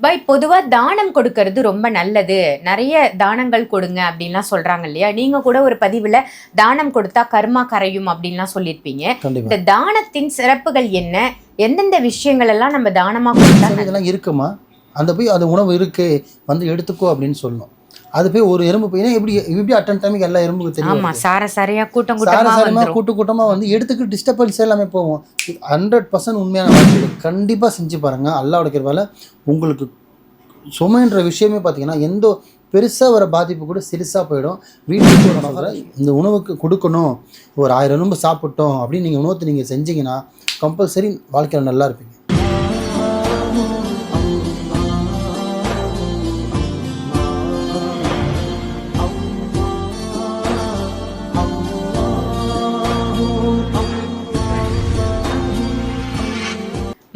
By பொதுவாக தானம் கொடுக்கறது ரொம்ப நல்லது. நிறைய தானங்கள் கொடுங்க அப்படின்லாம் சொல்றாங்க இல்லையா? நீங்க கூட ஒரு பதிவில் தானம் கொடுத்தா கர்மா கரையும் அப்படின்லாம் சொல்லியிருப்பீங்க. இந்த தானத்தின் சிறப்புகள் என்ன? எந்தெந்த விஷயங்கள் எல்லாம் நம்ம தானமா கொடுத்தா இதெல்லாம் இருக்குமா? அந்த போய் அது உணவு இருக்கு வந்து எடுத்துக்கோ அப்படின்னு சொல்லணும். அது போய் ஒரு எறும்பு போய் ஏன்னா எப்படி எப்படி அட்டன் டைமுக்கு எல்லா எறும்புக்கு தெரியும் ஆமா சார சாரையா கூட்டம் சார கூட்டமா வந்துரும். கூட்டு கூட்டமாக வந்து எடுத்துக்கிட்டு டிஸ்டர்பன்ஸ் எல்லாமே போவோம். ஹண்ட்ரட் பர்சன்ட் உண்மையான வார்த்தை கண்டிப்பாக செஞ்சு பாருங்க. அல்லாவோட கிருபால உங்களுக்கு சுமைன்ற விஷயமே பார்த்தீங்கன்னா எந்த பெருசாக வர பாதிப்பு கூட சிறுசாக போயிடும். வீட்டுக்கு இந்த உணவுக்கு கொடுக்கணும். ஒரு ஆயிரம் எலும்பு சாப்பிட்டோம் அப்படின்னு நீங்கள் உணவத்தை நீங்கள் செஞ்சீங்கன்னா கம்பல்சரி வாழ்க்கையில் நல்லா இருப்பீங்க.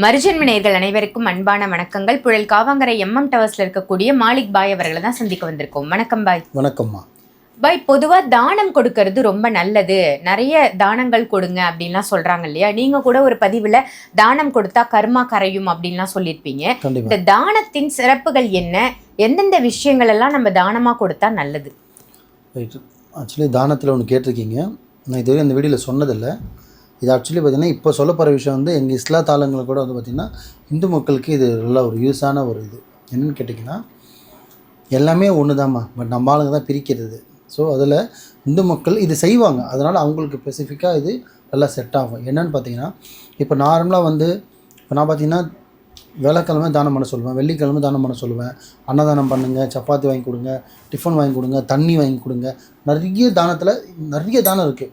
மருஜன்ம நேயர்கள் அனைவருக்கும் அன்பான வணக்கங்கள். புழல் காவாங்கரை எம்எம் டவர்ஸ்ல இருக்கக்கூடிய மாலிக் பாய் அவர்களை தான் சந்திக்க வந்திருக்கோம். வணக்கம் பாய். வணக்கம்மா. பாய் பொதுவா தானம் கொடுக்கறது ரொம்ப நல்லது. நிறைய தானங்கள் கொடுங்க அப்படின்லாம் சொல்றாங்க இல்லையா? நீங்க கூட ஒரு பதிவில் தானம் கொடுத்தா கர்மா கரையும் அப்படின்லாம் சொல்லியிருப்பீங்க. இந்த தானத்தின் சிறப்புகள் என்ன? எந்தெந்த விஷயங்கள் எல்லாம் நம்ம தானமா கொடுத்தா நல்லது? ஆக்சுவலி தானத்தில் ஒன்று கேட்டிருக்கீங்க. நான் இதுவரை இந்த வீடியோவில் சொன்னதில்லை. இது ஆக்சுவலி பார்த்தீங்கன்னா இப்போ சொல்ல போகிற விஷயம் வந்து எங்கள் இஸ்லா தாளங்கள் கூட வந்து பார்த்திங்கன்னா இந்து மக்களுக்கு இது நல்ல ஒரு யூஸான ஒரு இது. என்னென்னு கேட்டிங்கன்னா எல்லாமே ஒன்று தாம்மா பட் நம்ம ஆளுங்க தான் பிரிக்கிறது. ஸோ அதில் இந்து மக்கள் இது செய்வாங்க. அதனால் அவங்களுக்கு ஸ்பெசிஃபிக்காக இது நல்லா செட் ஆகும். என்னென்னு பார்த்தீங்கன்னா இப்போ நார்மலாக வந்து இப்போ நான் பார்த்தீங்கன்னா வேலைக்கிழமை தானம் பண்ண சொல்லுவேன். வெள்ளிக்கிழமை தானம் பண்ண சொல்லுவேன். அன்னதானம் பண்ணுங்கள் சப்பாத்தி வாங்கி கொடுங்க டிஃபன் வாங்கி கொடுங்க தண்ணி வாங்கி கொடுங்க. நிறைய தானத்தில் நிறைய தானம் இருக்குது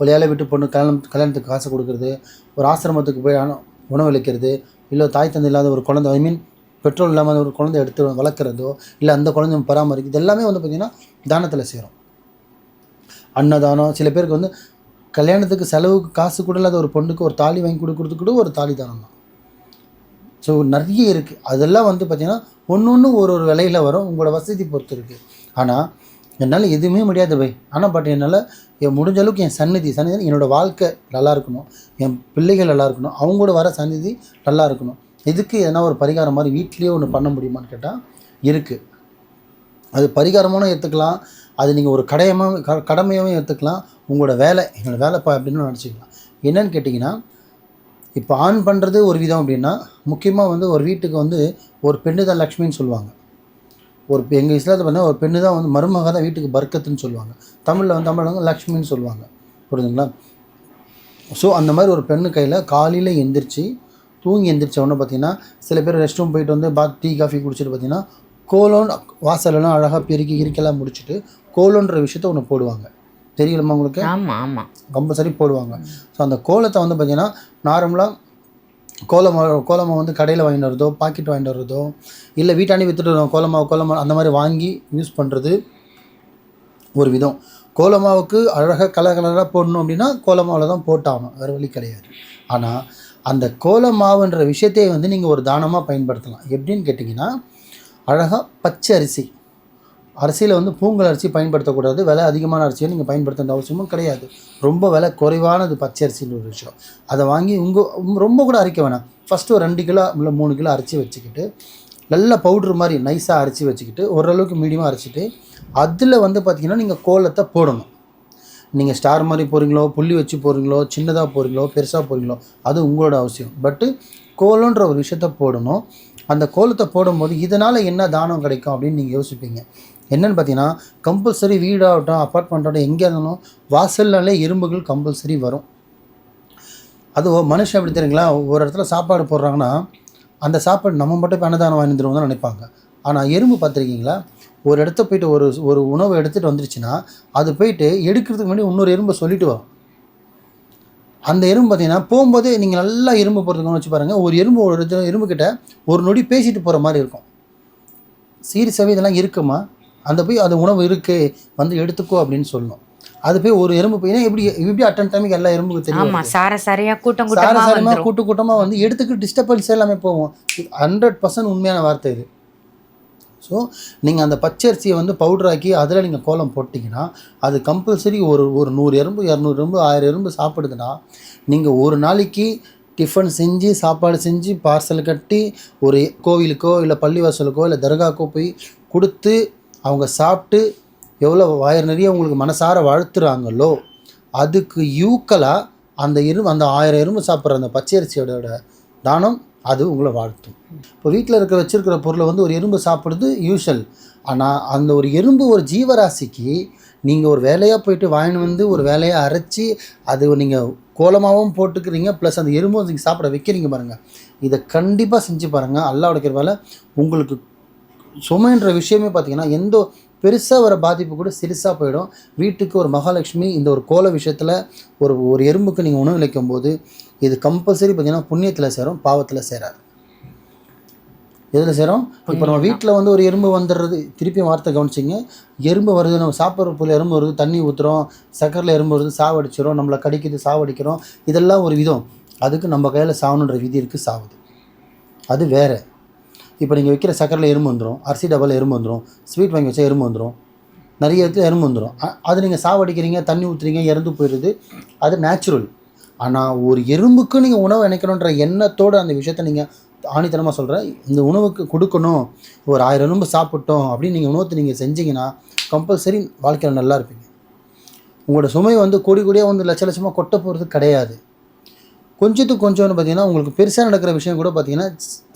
ஒரு ஏழை விட்டு பொண்ணு கல்யாணம் கல்யாணத்துக்கு காசு கொடுக்குறது ஒரு ஆசிரமத்துக்கு போய் அன- உணவளிக்கிறது இல்லை தாய் தந்தை இல்லாத ஒரு குழந்தை ஐ மீன் பெட்ரோல் இல்லாமல் ஒரு குழந்தை எடுத்து வளர்க்குறதோ இல்லை அந்த குழந்தையும் பராமரிக்கிறது இது எல்லாமே வந்து பார்த்திங்கன்னா தானத்தில் சேரும். அன்னதானம் சில பேருக்கு வந்து கல்யாணத்துக்கு செலவுக்கு காசு கூட இல்லாத ஒரு பொண்ணுக்கு ஒரு தாலி வாங்கி கொடுக்குறது கூட ஒரு தாலி தானம் தான் ஸோ நிறைய இருக்குது அதெல்லாம் வந்து பார்த்திங்கன்னா ஒன்று ஒன்று ஒரு ஒரு விலையில் வரும் உங்களோட வசதி பொறுத்து இருக்குது ஆனால் என்னால் எதுவுமே முடியாது பை. ஆனால் பட் என்னால் என் முடிஞ்ச அளவுக்கு என் சந்நிதி சந்நிதி என்னோடய வாழ்க்கை நல்லா இருக்கணும். என் பிள்ளைகள் நல்லா இருக்கணும். அவங்களோட வர சந்நிதி நல்லா இருக்கணும். இதுக்கு எதனா ஒரு பரிகாரம் மாதிரி வீட்லேயே ஒன்று பண்ண முடியுமான்னு கேட்டால் இருக்குது அது பரிகாரமான எடுத்துக்கலாம் அது நீங்கள் ஒரு கடையமாக க கடமையாகவும் எடுத்துக்கலாம் உங்களோட வேலை என்னோட வேலைப்பா அப்படின்னு நினச்சிக்கலாம். என்னன்னு கேட்டிங்கன்னா இப்போ ஆண் பண்ணுறது ஒரு விதம் அப்படின்னா முக்கியமாக வந்து ஒரு வீட்டுக்கு வந்து ஒரு பெண்ணு தான் லக்ஷ்மின்னு சொல்லுவாங்க. ஒரு எங்கள் இஸ்லாத்தில் பார்த்தா ஒரு பெண்ணு தான் வந்து மருமக தான் வீட்டுக்கு பர்க்கத்துன்னு சொல்லுவாங்க. தமிழில் வந்து தமிழ் வந்து லக்ஷ்மின்னு சொல்லுவாங்க. புரியுதுங்களா ஸோ அந்த மாதிரி ஒரு பெண்ணு கையில் காலையில் எந்திரிச்சு தூங்கி எந்திரிச்ச உடனே பார்த்தீங்கன்னா சில பேர் ரெஸ்ட் ரூம் போயிட்டு வந்து பாத் டீ காஃபி குடிச்சிட்டு பார்த்தீங்கன்னா கோலோன் வாசலெல்லாம் அழகாக பெருக்கி கிரிக்கெல்லாம் முடிச்சுட்டு கோலோன்ற விஷயத்த ஒன்று போடுவாங்க. தெரியலமா உங்களுக்கு? ஆமா ஆமா. கம்பல்சரி போடுவாங்க. ஸோ அந்த கோலத்தை வந்து பார்த்திங்கன்னா நார்மலாக கோலமாக கோலமாவு வந்து கடையில் வாங்கிட்டு வரதோ பாக்கெட் வாங்கிட்டு வரதோ இல்லை வீட்டாண்டி விற்றுட்டு வரோம் கோலமாவு கோலமாக அந்த மாதிரி வாங்கி யூஸ் பண்ணுறது ஒரு விதம். கோலமாவுக்கு அழகாக கலர் கலராக போடணும் அப்படின்னா கோலமாவில் தான் போட்டாகணும் வேறு வழி கிடையாது. ஆனால் அந்த கோலமாவுன்ற விஷயத்தையே வந்து நீங்கள் ஒரு தானமாக பயன்படுத்தலாம். எப்படின்னு கேட்டிங்கன்னா அழகாக பச்சை அரிசி அரிசியில் வந்து பூங்கல் அரிசி பயன்படுத்தக்கூடாது. விலை அதிகமான அரிசியை நீங்கள் பயன்படுத்த அவசியமும் கிடையாது. ரொம்ப விலை குறைவானது பச்சை அரிசின்னு ஒரு விஷயம். அதை வாங்கி உங்கள் ரொம்ப கூட அரைக்க வேணாம். ஃபஸ்ட்டு ஒரு ரெண்டு கிலோ இல்லை மூணு கிலோ அரைச்சி வச்சுக்கிட்டு நல்ல பவுட்ரு மாதிரி நைஸாக அரைச்சி வச்சுக்கிட்டு ஓரளவுக்கு மீடியமாக அரைச்சிட்டு அதில் வந்து பார்த்திங்கன்னா நீங்கள் கோலத்தை போடணும். நீங்கள் ஸ்டார் மாதிரி போகிறீங்களோ புள்ளி வச்சு போகிறீங்களோ சின்னதாக போகிறீங்களோ பெருசாக போகிறீங்களோ அது உங்களோட அவசியம். பட்டு கோலன்ற ஒரு விஷயத்த போடணும். அந்த கோலத்தை போடும்போது இதனால் என்ன தானம் கிடைக்கும் அப்படின்னு நீங்கள் யோசிப்பீங்க. என்னென்னு பார்த்தீங்கன்னா கம்பல்சரி வீடாகட்டும் அப்பார்ட்மெண்ட்டாகட்டும் எங்கே இருந்தாலும் வாசல்னாலே எறும்புகள் கம்பல்சரி வரும். அது மனுஷன் எப்படி தெரியுங்களா? ஒரு இடத்துல சாப்பாடு போடுறாங்கன்னா அந்த சாப்பாடு நம்ம மட்டும் இப்போ அன்னதானம் வாங்கி தருவோம் தான் நினைப்பாங்க. ஆனால் எறும்பு பார்த்துருக்கீங்களா? ஒரு இடத்த போயிட்டு ஒரு ஒரு உணவை எடுத்துகிட்டு வந்துருச்சுன்னா அது போயிட்டு எடுக்கிறதுக்கு முன்னாடி இன்னொரு எறும்பை சொல்லிட்டு வரும். அந்த எறும்பு பார்த்தீங்கன்னா போகும்போதே நீங்கள் நல்லா எறும்பு போகிறதுக்கு வச்சு பாருங்கள் ஒரு எறும்பு ஒரு இடத்துல ஒரு நொடி பேசிட்டு போகிற மாதிரி இருக்கும். சீரியஸாகவே இதெல்லாம் இருக்குமா? அந்த போய் அது உணவு இருக்குது வந்து எடுத்துக்கோ அப்படின்னு சொல்லணும் அது போய் ஒரு எறும்பு போய் ஏன்னா எப்படி எப்படி அட்டன் டைமுக்கு எல்லா எறும்புக்கு தெரியும் ஆமா சார சாரையா கூட்டம் கூட்டு கூட்டமாக வந்து எடுத்துக்கிட்டு டிஸ்டர்பன்ஸ் எல்லாமே போவோம். ஹண்ட்ரட் பர்சன்ட் உண்மையான வார்த்தை இது. ஸோ நீங்கள் அந்த பச்சரிசியை வந்து பவுடராக்கி அதில் நீங்கள் கோலம் போட்டிங்கன்னா அது கம்பல்சரி ஒரு ஒரு நூறு எறும்பு இரநூறு எறும்பு ஆயிரம் எறும்பு சாப்பிடுதுன்னா நீங்கள் ஒரு நாளைக்கு டிஃபன் செஞ்சு சாப்பாடு செஞ்சு பார்சல் கட்டி ஒரு கோவிலுக்கோ இல்லை பள்ளிவாசலுக்கோ இல்லை தர்காக்கோ போய் கொடுத்து அவங்க சாப்பிட்டு எவ்வளோ வயிறு நிறைய உங்களுக்கு மனசார வாழ்த்துறாங்களோ அதுக்கு யூக்கலாக அந்த எறும்பு அந்த ஆயிரம் எறும்பு சாப்பிட்ற அந்த பச்சரிசியோட தானம் அது உங்களை வாழ்த்தும். இப்போ வீட்டில் இருக்கிற வச்சுருக்கிற பொருளை வந்து ஒரு எறும்பு சாப்பிடுறது யூஷுவல் ஆனால் அந்த ஒரு எறும்பு ஒரு ஜீவராசிக்கு நீங்கள் ஒரு வேலையாக போயிட்டு வாங்கின்னு வந்து ஒரு வேலையை அரைச்சி அது நீங்கள் கோலமாகவும் போட்டுக்கிறீங்க ப்ளஸ் அந்த எறும்பும் நீங்கள் சாப்பிட வைக்கிறீங்க பாருங்கள் இதை கண்டிப்பாக செஞ்சு பாருங்கள் அல்லா உடைக்கிற வேலை உங்களுக்கு சுமைன்ற விஷயமே பார்த்தீங்கன்னா எந்த பெருசாக வர பாதிப்பு கூட சிறுசாக போயிடும். வீட்டுக்கு ஒரு மகாலட்சுமி இந்த ஒரு கோல விஷயத்தில் ஒரு ஒரு எறும்புக்கு நீங்கள் உணவு வைக்கும் போது இது கம்பல்சரி பார்த்தீங்கன்னா புண்ணியத்தில் சேரும் பாவத்தில் சேராது. எதில் சேரும்? இப்போ நம்ம வீட்டில் வந்து ஒரு எறும்பு வந்துடுறது திருப்பி வார்த்தை கவனிச்சிங்க. எறும்பு வருது நம்ம சாப்பிட்ற பொருள் எறும்பு வருது தண்ணி ஊற்றுறோம் சக்கரில் எறும்பு வருது சாவடிச்சிரும் நம்மளை கடிக்குது சாவடிக்கிறோம் இதெல்லாம் ஒரு விதம். அதுக்கு நம்ம கையில் சாவணுன்ற விதி இருக்குது சாவுது. அது வேறு. இப்போ நீங்கள் வைக்கிற சக்கரையில் எறும்பு வந்துடும் அரிசி டப்பாவில் எறும்பு வந்துடும் ஸ்வீட் வாங்கி வச்சா எறும்பு வந்துடும் நிறைய இடத்துல எறும்பு வந்துடும் அது நீங்கள் சாவடிக்கிறீங்க தண்ணி ஊற்றுறீங்க இறந்து போயிடுது. அது நேச்சுரல் ஆனால் ஒரு எறும்புக்கு நீங்கள் உணவு நினைக்கணுன்ற எண்ணத்தோடு அந்த விஷயத்தை நீங்கள் ஆணித்தனமாக சொல்கிறேன் இந்த உணவுக்கு கொடுக்கணும் ஒரு ஆயிரம் எறும்பு சாப்பிட்டோம் அப்படின்னு நீங்கள் உணவத்தை நீங்கள் செஞ்சீங்கன்னா கம்பல்சரி வாழ்க்கையில் நல்லா இருப்பீங்க. உங்களோட சுமை வந்து கூடி கூடியே வந்து லட்ச லட்சமாக கொட்ட போகிறது கிடையாது. கொஞ்சத்துக்கு கொஞ்சம்னு பார்த்தீங்கன்னா உங்களுக்கு பெருசாக நடக்கிற விஷயம் கூட பார்த்தீங்கன்னா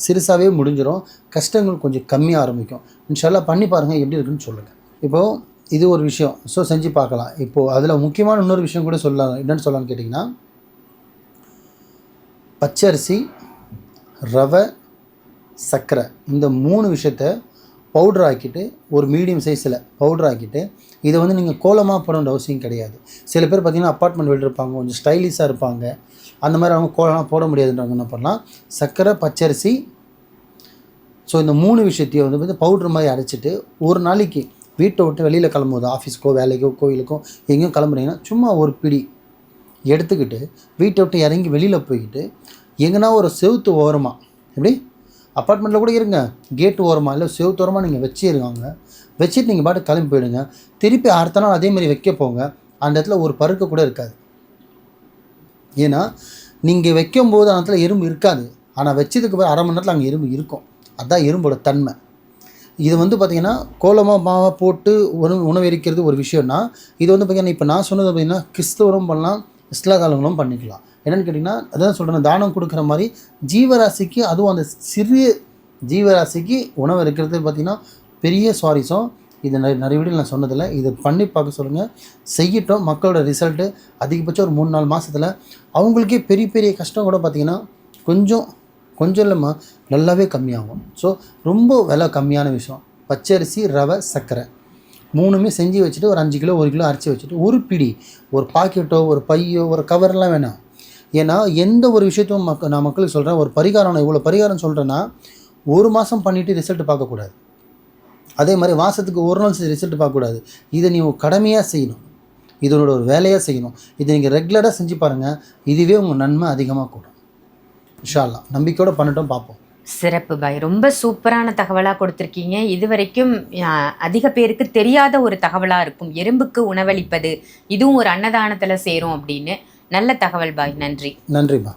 சிறுசாகவே முடிஞ்சிடும் கஷ்டங்கள் கொஞ்சம் கம்மியாக ஆரம்பிக்கும். இன்ஷால்லாம் பண்ணி பாருங்கள் எப்படி இருக்குன்னு சொல்லுங்கள் இப்போது இது ஒரு விஷயம். ஸோ செஞ்சு பார்க்கலாம். இப்போது அதில் முக்கியமான இன்னொரு விஷயம் கூட சொல்லலாம். என்னென்னு சொல்லலாம்னு கேட்டிங்கன்னா பச்சரிசி ரவை சர்க்கரை. இந்த மூணு விஷயத்த பவுடர் ஆக்கிட்டு ஒரு மீடியம் சைஸில் பவுடர் ஆக்கிட்டு இதை வந்து நீங்கள் கோலமாக போடணுன்ற அவசியம் கிடையாது. சில பேர் பார்த்தீங்கன்னா அப்பார்ட்மெண்ட் வீடு இருப்பாங்க. கொஞ்சம் ஸ்டைலிஷாக இருப்பாங்க. அந்த மாதிரி அவங்க கோலமாக போட முடியாதுன்றவங்க என்ன பண்ணலாம்? சர்க்கரை பச்சரிசி. ஸோ இந்த மூணு விஷயத்தையும் வந்து வந்து பவுட்ரு மாதிரி அரைச்சிட்டு ஒரு நாளைக்கு வீட்டை விட்டு வெளியில் கிளம்பும்போது ஆஃபீஸ்க்கோ வேலைக்கோ கோயிலுக்கோ எங்கேயும் கிளம்புறீங்கன்னா சும்மா ஒரு பிடி எடுத்துக்கிட்டு வீட்டை விட்டு இறங்கி வெளியில் போய்கிட்டு எங்கன்னா ஒரு செவுத்து ஓரமாக எப்படி? அப்பார்ட்மெண்ட்டில் கூட இருங்க. கேட்டு ஓரமாக இல்லை செவுத்து ஓரமாக நீங்கள் வச்சிருக்காங்க வச்சுட்டு நீங்கள் பாட்டு கிளம்பி போயிடுங்க. திருப்பி அடுத்த நாள் அதே மாதிரி வைக்க போங்க. அந்த இடத்துல ஒரு பருக்க கூட இருக்காது. ஏன்னா நீங்கள் வைக்கும்போது அந்த இடத்துல எறும்பு இருக்காது. ஆனால் வச்சதுக்கு அரை மணி நேரத்தில் அங்கே எறும்பு இருக்கும். அதுதான் எறும்போட தன்மை. இது வந்து பார்த்திங்கன்னா கோலமாக மாவாக போட்டு உணவு உணவு எரிக்கிறது ஒரு விஷயம்னா இது வந்து பார்த்திங்கன்னா இப்போ நான் சொன்னது பார்த்திங்கன்னா கிறிஸ்தவரும் பண்ணலாம் இஸ்லாத்தாளங்களும் பண்ணிக்கலாம். என்னென்னு கேட்டிங்கன்னா அதான் சொல்கிறேன் தானம் கொடுக்குற மாதிரி ஜீவராசிக்கு அதுவும் அந்த சிறிய ஜீவராசிக்கு உணவு இருக்கிறது பார்த்திங்கன்னா பெரிய சுவாரஸ்யம் இது நிறைய நிறைய வீடியோ நான் சொன்னதில்லை. இதை பண்ணி பார்க்க சொல்லுங்கள் செய்யட்டும். மக்களோட ரிசல்ட்டு அதிகபட்சம் ஒரு மூணு நாலு மாதத்தில் அவங்களுக்கே பெரிய பெரிய கஷ்டம் கூட பார்த்திங்கன்னா கொஞ்சம் கொஞ்சம் இல்லைம்மா நல்லாவே கம்மியாகும். ஸோ ரொம்ப விலை கம்மியான விஷயம். பச்சரிசி ரவை சர்க்கரை. மூணுமே செஞ்சு வச்சுட்டு ஒரு அஞ்சு கிலோ ஒரு கிலோ அரைச்சி வச்சுட்டு ஒரு பிடி ஒரு பாக்கெட்டோ ஒரு பையோ ஒரு கவர்லாம் வேணாம். ஏன்னா எந்த ஒரு விஷயத்தையும் மக்க நான் மக்களுக்கு சொல்கிறேன் ஒரு பரிகாரம் நான் இவ்வளோ பரிகாரம் சொல்கிறேன்னா ஒரு மாதம் பண்ணிவிட்டு ரிசல்ட் பார்க்கக்கூடாது. அதே மாதிரி மாதத்துக்கு ஒரு நாள் ரிசல்ட் பார்க்கக்கூடாது. இதை நீ கடமையாக செய்யணும். இதனோட ஒரு வேலையாக செய்யணும். இதை நீங்கள் ரெகுலராக செஞ்சு பாருங்கள் இதுவே உங்கள் நன்மை அதிகமாக கூடும். இன்ஷா அல்லாஹ் நம்பிக்கையோட பண்ணட்டும் பார்ப்போம். சிறப்பு பாய். ரொம்ப சூப்பரான தகவலாக கொடுத்துருக்கீங்க. இது வரைக்கும் அதிக பேருக்கு தெரியாத ஒரு தகவலாக இருக்கும். எறும்புக்கு உணவளிப்பது இதுவும் ஒரு அன்னதானத்தில் சேரும் அப்படின்னு. நல்ல தகவல் பாய். நன்றி. நன்றிம்மா